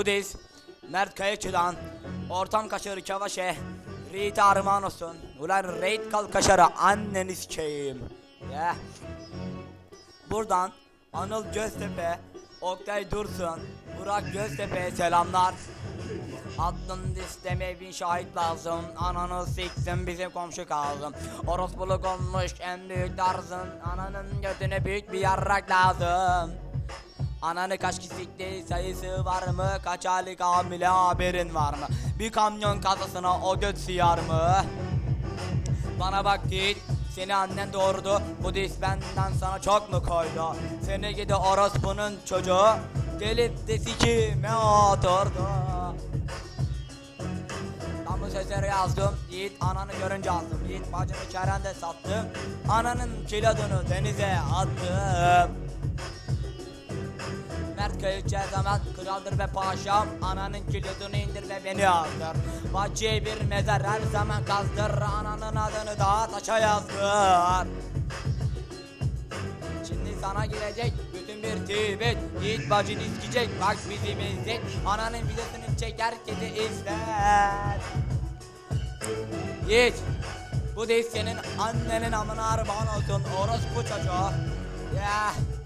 Budist, Mert Kayakçı'dan, Ortam Kaşarı Kavaşe, Rita armağan olsun. Ulan Raid kal kaşarı anneni sikeyim. Yeah. Buradan Anıl Göztepe, Oktay Dursun, Burak Göztepe'ye selamlar. Aklın listeme bin şahit lazım Ananı siksin bizim komşu kaldım Orospuluk olmuş en büyük tarzın Ananın götüne büyük bir yarrak lazım Ananı kaç kişilikli sayısı var mı? Kaç aylık hamile haberin var mı? Bir kamyon kazasına o göt sıyar mı? Bana bak git seni annen doğurdu. Bu diz benden sana çok mu koydu? Seni gidi orospunun çocuğu. Gelip de sikime oturdu. Ben bu sözleri yazdım. Yiğit ananı görünce aldım. Yiğit bacını kerende sattım Ananın kilodunu denize attım Mert her zaman kraldır ve paşam. Ananın kilodunu indir ve beni aldır. Bahçeye bir mezar her zaman kazdır. Ananın adını da taşa yazdır. Şimdi sana girecek bütün bir tweet Yiğit bacını izleyecek bak bizim izzet. Ananın videosunu çek herkese izler Yiğit Bu değil senin annenin amına armağan olsun orospu çocuğu. Ya